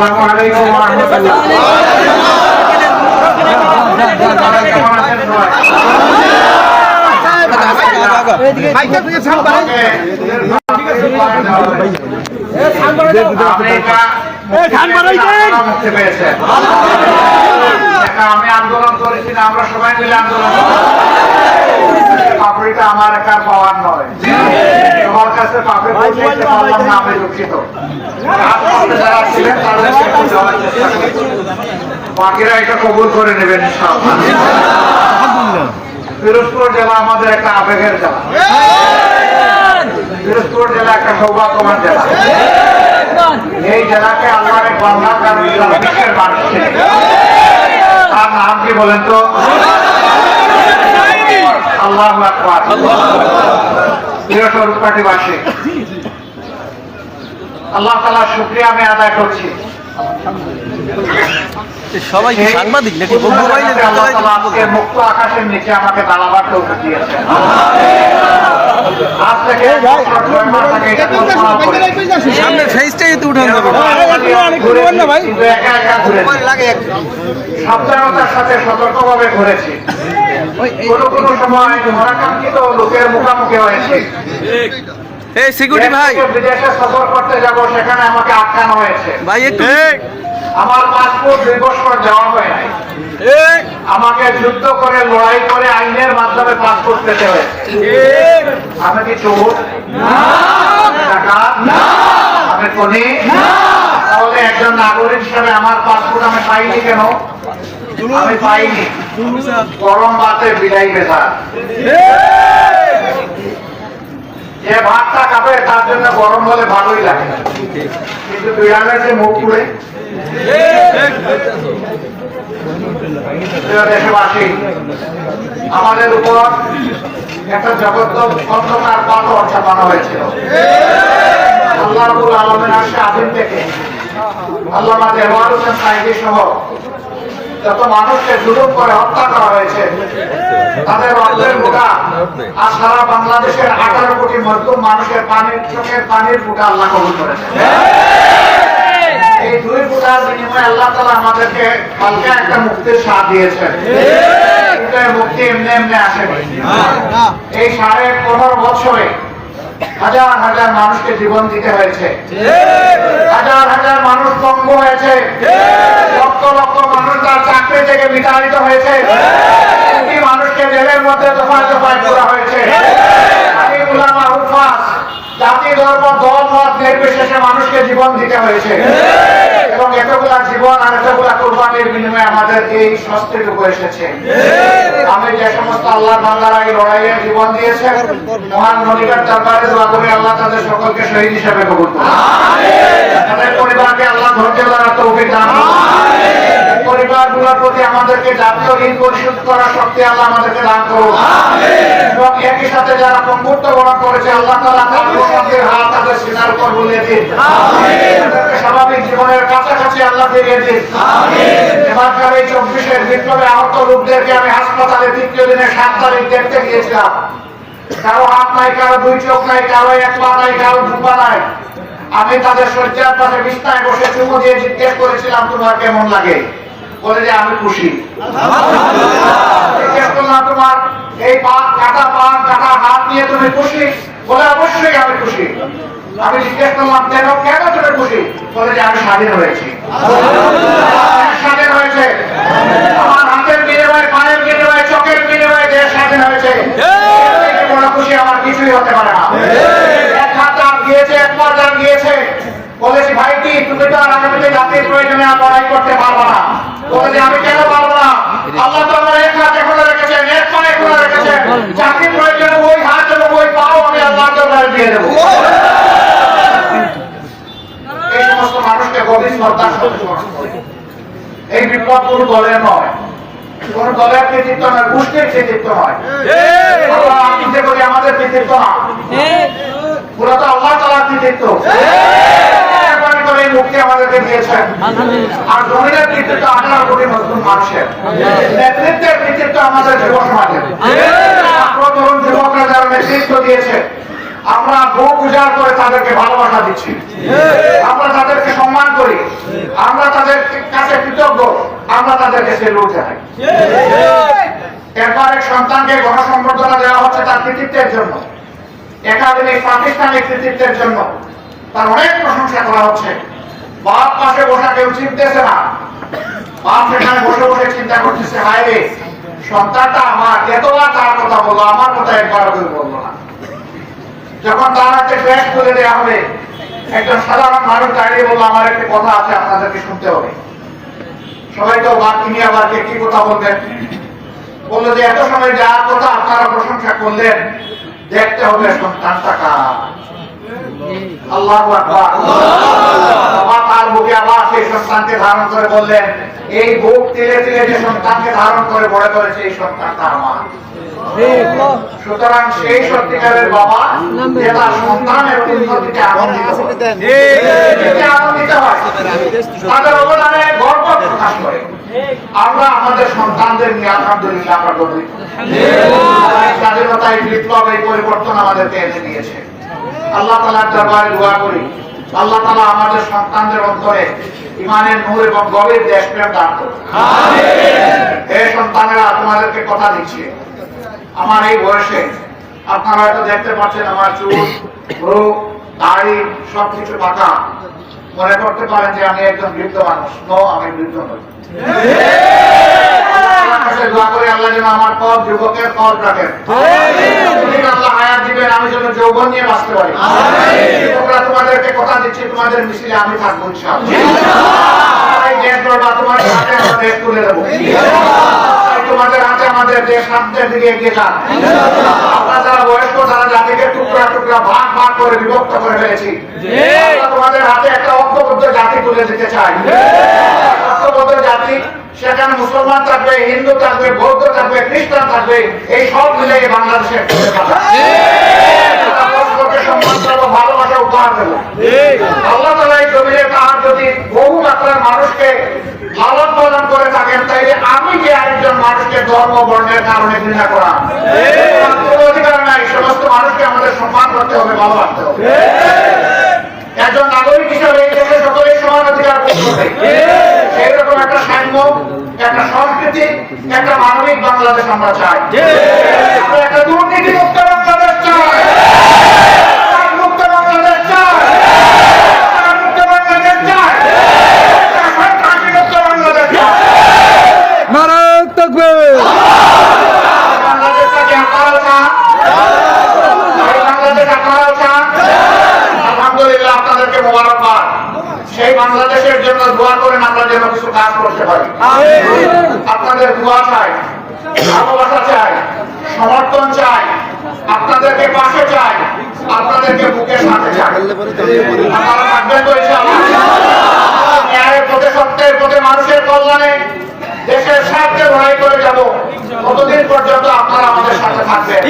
আসসালামু আলাইকুম ওয়া আমি আন্দোলন করেছি না আমরা সবাই মিলে আন্দোলন পাপড়িটা আমার একার পাওয়ার নয় আমার কাছে পাপড়ি দুঃখিত বাকিরা এটা কবুল করে নেবেন পিরোজপুর জেলা আমাদের একটা আবেগের জেলা। পিরোজপুর জেলা একটা সৌভাগ্যবান জেলা। এই জেলাকে আল্লাহর এক বাংলার মানুষ তার নাম কি বলেন তো? আল্লাহ আকবার। প্রিয় স্বরূপকাঠিবাসী আল্লাহ তালা শুক্রিয়া আমি আদায় করছি। সবাই সাংবাদিক নাকি মুক্ত আকাশের নিচে আমাকে দাঁড়াবার তৌফিক আজ থেকে। সামনে ফেসটাই তো উঠান। সাবধানতার সাথে সতর্কভাবে ঘুরেছি। কোনো কোনো সময় লোকের মুখোমুখি হয়েছে। এই সিকিউরিটি ভাই। বিদেশে সফর করতে যাব সেখানে আমাকে আটকানো হয়েছে। ভাই একটু আমার পাসপোর্ট দুই বছর দেওয়া হয় নাই। আমাকে যুদ্ধ করে লড়াই করে আইনের মাধ্যমে পাসপোর্ট পেতে হয়েছে। আমি কি চোর? ডাকাত? আমি খনি তাহলে একজন নাগরিক হিসেবে আমার পাসপোর্ট আমি পাইনি কেন? আমি পাইনি। গরম ভাতে বিদায় বেথা যে ভাতটা খাবে, তার জন্য গরম হলে ভালোই লাগে। কিন্তু বিড়ালের যে মুখ পুড়ে আমাদের উপর একটা জগৎ অন্ধকার পাথর চাপানো হয়েছিল। আল্লাহ আলমের আসে আদিম থেকে আল্লাহ দেওয়ার হোসেন সহ যত মানুষকে জুলুম করে হত্যা করা হয়েছে, তাদের রক্তের ফুটা আর সারা বাংলাদেশের আঠারো কোটি মজলুম মানুষের পানির চোখের পানির ফুটা আল্লাহ কবুল করেছে। এই দুই ফুটার বিনিময়ে আল্লাহ তালা আমাদেরকে হালকা একটা মুক্তির স্বাদ দিয়েছেন। মুক্তি এমনি এমনি আসেনি। এই সাড়ে পনেরো বছরে হাজার হাজার মানুষকে জীবন দিতে হয়েছে। হাজার হাজার মানুষ পঙ্গ হয়েছে। লক্ষ লক্ষ মানুষ তার চাকরি থেকে বিতাড়িত হয়েছে। মানুষকে জেলের মধ্যে দফায় দফায় করা হয়েছে। জাতি ধর্ম, দল, মত, নির্বিশেষে মানুষকে জীবন দিতে হয়েছে। এবং এতগুলা জীবন আর এতগুলা কোরবানির বিনিময়ে আমাদের এই স্বস্তিটুকু এসেছে। আমি যে সমস্ত আল্লাহ বান্দারা এই লড়াইয়ে জীবন দিয়েছে মহান নদীকার দরবারে দোয়া করি আল্লাহ তাদের সকলকে শহীদ হিসাবে কবুল করুন। তাদের পরিবারকে আল্লাহ ধৈর্য দ্বারা তৌফিক দান করুন। পরিবারগুলোর প্রতি আমাদেরকে জাতীয় ঋণ পরিশোধ করার শক্তি আল্লাহ আমাদেরকে দান করুন। এবং একই সাথে যারা পঙ্গুত্ব বরণ করেছে আল্লাহ তালা তাদের হাত তাদের সিনার উপর বুলিয়ে দিন। স্বাভাবিক জীবনের কাছাকাছি আল্লাহ ফিরিয়ে দিন। এবারকার এই চব্বিশের বিপ্লবে আহত লোকদেরকে আমি হাসপাতালে তৃতীয় দিনে সাত তারিখ দেখতে গিয়েছিলাম। কারও হাত নাই কারও দুই চোখ নাই কারও এক পা নাই কারও দু পা নাই। আমি তাদের শয্যার পাশে বিছনায় বসে চুমু দিয়ে জিজ্ঞেস করেছিলাম তোমার কেমন লাগে? বলে যে আমি খুশি। তোমার এই পা, কাটা পা, কাটা হাত নিয়ে তুমি খুশি? বলে অবশ্যই আমি খুশি। আমি জিজ্ঞেস করলাম, কেন কেন তুমি খুশি? বলে যে আমি স্বাধীন হয়েছি। স্বাধীন হয়েছে। আমার হাতের বিনিময়ে, পায়ের বিনিময়ে, চোখের বিনিময়ে দেশ স্বাধীন হয়েছে। বড় খুশি আমার কিছুই হতে পারে না। এক হাত যার গিয়েছে এক পা যার গিয়েছে বলেছি, ভাই কি, তুমি তো আর আগামীতে জাতির প্রয়োজনে পারব কেন তো এই সমস্ত মানুষকে গভীর করি। এই বিপ্লব কোন দলের নয়। কোন দলের কৃতিত্ব নয়, গোষ্ঠীর কৃতিত্ব নয়। আমাদের কৃতিত্ব না। মূলত আল্লাহ তালার কৃতিত্ব। এই মুক্তি আমাদেরকে দিয়েছেন। আর জমিনের কৃতিত্ব আঠারো কোটি নতুন মানুষের। নেতৃত্বের কৃতিত্ব আমাদের যুব সমাজের। তরুণ যুবকরা যারা নেতৃত্ব দিয়েছে আমরা বুক উজাড় করে তাদেরকে ভালোবাসা দিচ্ছি। আমরা তাদেরকে সম্মান করি। আমরা তাদের কাছে কৃতজ্ঞ। আমরা তাদেরকে সেলুট জানাই। এরপর এক সন্তানকে গণসম্বর্ধনা দেওয়া হচ্ছে তার কৃতিত্বের জন্য। একাডেমিক প্রাতিষ্ঠানিক কৃতিত্বের জন্য। তার অনেক প্রশংসা করা হচ্ছে। বাপ পাশে বসা কেউ চিনতেছে না। বাপ সেখানে বসে বসে চিন্তা করতেছে, হায় রে, সন্তানটা আমার, এতবার তার কথা বলল, আমার কথা একবার কেউ বলল না। যখন তার একটা ক্র্যাশ করে দেওয়া হবে, একজন সাধারণ মানুষ দাঁড়িয়ে বলল, আমার একটা কথা আছে, আপনাদেরকে শুনতে হবে। সবাই তো বাদ তিনি আবার কে কথা বলবেন? বলল যে, এত সময় যা কথা আপনারা প্রশংসা করলেন, দেখতে হবে সন্তানটা কার। আল্লাহ বাবা তার বুকে আবার সেই সন্তানকে ধারণ করে বললেন, এই বুক তিলে তিলে যে সন্তানকে ধারণ করে বড় করেছে এই সন্তানটা আমার সুতরাং সেই সত্যিকারের বাবা যে তার সন্তানের উন্নতিতে আনন্দিত আনন্দিত হয়। তাদের অবদানে গর্ব প্রকাশ করে। আমরা আমাদের সন্তানদের নিয়ে আলহামদুলিল্লাহ আমরা গর্বিত। স্বাধীনতা এই বিপ্লব এই পরিবর্তন আমাদেরকে এনে দিয়েছে। আল্লাহ তালার দরবারে দোয়া করি। আল্লাহ তালা আমাদের সন্তানদের অন্তরে ইমানের নূর এবং গভীর দেশপ্রেম দান করুন। এই সন্তানেরা তোমাদেরকে কথা দিচ্ছি। আমার এই বয়সে আপনারা হয়তো দেখতে পাচ্ছেন আমার চুল ভ্রু দাড়ি সবকিছু পাকা। মনে করতে পারেন যে আমি একজন বৃদ্ধ মানুষ। নো আমি বৃদ্ধ নই। কাছে দোয়া করি আল্লাহ যেন আমার পথ যুবকের পথ রাখেন। আল্লাহ হায়াত দিবেন আমি যেন যৌবন নিয়ে বাঁচতে পারি। যুবকরা তোমাদেরকে কথা দিচ্ছি তোমাদের মিছিলে আমি থাকব তোমাদের হাতে আমাদের দেশ সামনের দিকে এগিয়ে যান আমরা যারা বয়স্ক তারা জাতিকে টুকরা টুকরা ভাগ ভাগ করে বিভক্ত করে ফেলেছি। তোমাদের হাতে একটা জাতি তুলে দিতে জাতি, সেখানে মুসলমান থাকবে, হিন্দু থাকবে, বৌদ্ধ থাকবে, খ্রিস্টান থাকবে, এই সব মিলে বাংলাদেশের বহু মানুষকে লালন পালন করে থাকেন, তাইলে আমি যে আরেকজন মানুষকে ধর্ম বর্ণের কারণে ঘৃণা করা। অধিকার নাই, সমস্ত মানুষকে আমাদের সম্মান করতে হবে, ভালোবাসতে হবে। একজন নাগরিক হিসাবে এই দেশে সকলেই সমান অধিকার ভোগ করবে। সেই রকম একটা সাম্য একটা সংস্কৃতি, একটা মানবিক বাংলাদেশ আমরা চাই। একটা দুর্নীতি মুক্ত বাংলাদেশ চাই একটা মুক্ত বাংলাদেশ চাই একটা মুক্ত বাংলাদেশ চাই একটা সন্ত্রাসী মুক্ত বাংলাদেশ চাই নারায়ণ থাকবে বাংলাদেশটাকে আপনারাও চান এই বাংলাদেশ আপনারাও চান আলহামদুলিল্লাহ আপনাদেরকে মোবারকবাদ সেই বাংলাদেশের জন্য দোয়া করেন আমরা যেন কিছু কাজ করতে পারি। আপনাদের দোয়া চাই ভালোবাসা চাই সমর্থন চাই আপনাদেরকে পাশে চাই আপনাদেরকে বুকের সাথে চাই। আপনারা থাকবেন তো ন্যায়ের পথে সত্যের পথে মানুষের কল্যাণে দেশের স্বার্থে লড়াই করে যাব। ততদিন পর্যন্ত আপনারা আমাদের সাথে থাকবেন।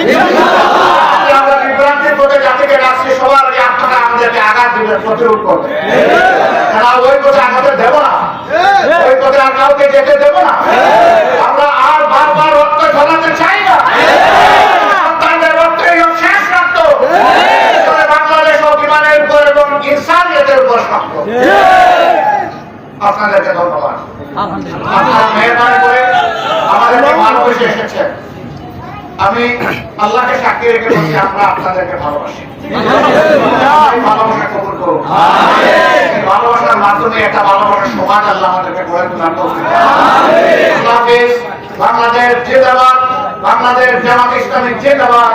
আমরা বিভ্রান্তির পথে জাতিকে রাখছি সবার আমাদেরকে আঘাত দিবেন প্রতিরোধ করবেন তারা ওই পথে আঘাতে দেব না। ওই পথে আর কাউকে যেতে দেব না। আমরা আর বারবার রক্ত চাই না। আমি আল্লাহকে সাক্ষী রেখে বলছি, আমরা আপনাদেরকে ভালোবাসি এই ভালোবাসা কবুল করুন এই ভালোবাসার মাধ্যমে একটা ভালোবাসার সমাজ আল্লাহ আমাদেরকে গড়ে তোলার হাফেজ। বাংলাদেশ জেদাবাদ বাংলাদেশ জামাত ইসলামের জিন্দাবাদ।